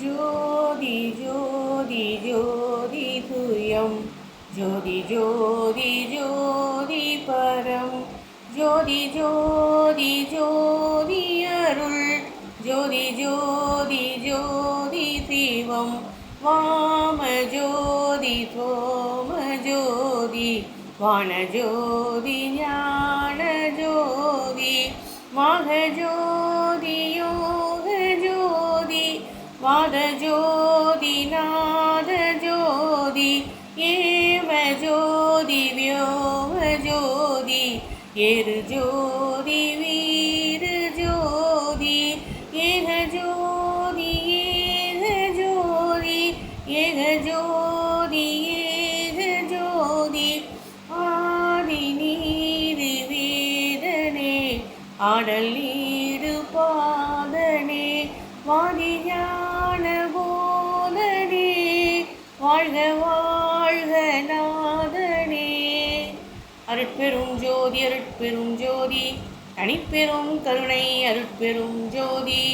ஜோதி ஜோதி ஜோதி துயம். ஜோதி ஜோதி ஜோதி பரம். ஜோதி ஜோதி ஜோதி அருள். ஜோதி ஜோதி ஜோதி தீவம் வாம ஜோதி சோம ஜோதி. வான ஜோதி ஞான ஜோதி. மக ஜோதி வாத ஜோதி நாத ஜோதி ஏவ ஜோதி வியோம ஜோதி எரு ஜோதி வீர ஜோதி ஏக ஜோதி ஏக ஜோதி ஏக ஜோதி ஏக ஜோதி ஆதி நீதி வேதனே ஆடல் நீடு பாதனே வாதி வாழ்க வாழ்க நாதனே. அருட்பெரும் ஜோதி அருட்பெரும் ஜோதி. தனிப்பெரும் கருணை அருட்பெரும் ஜோதி.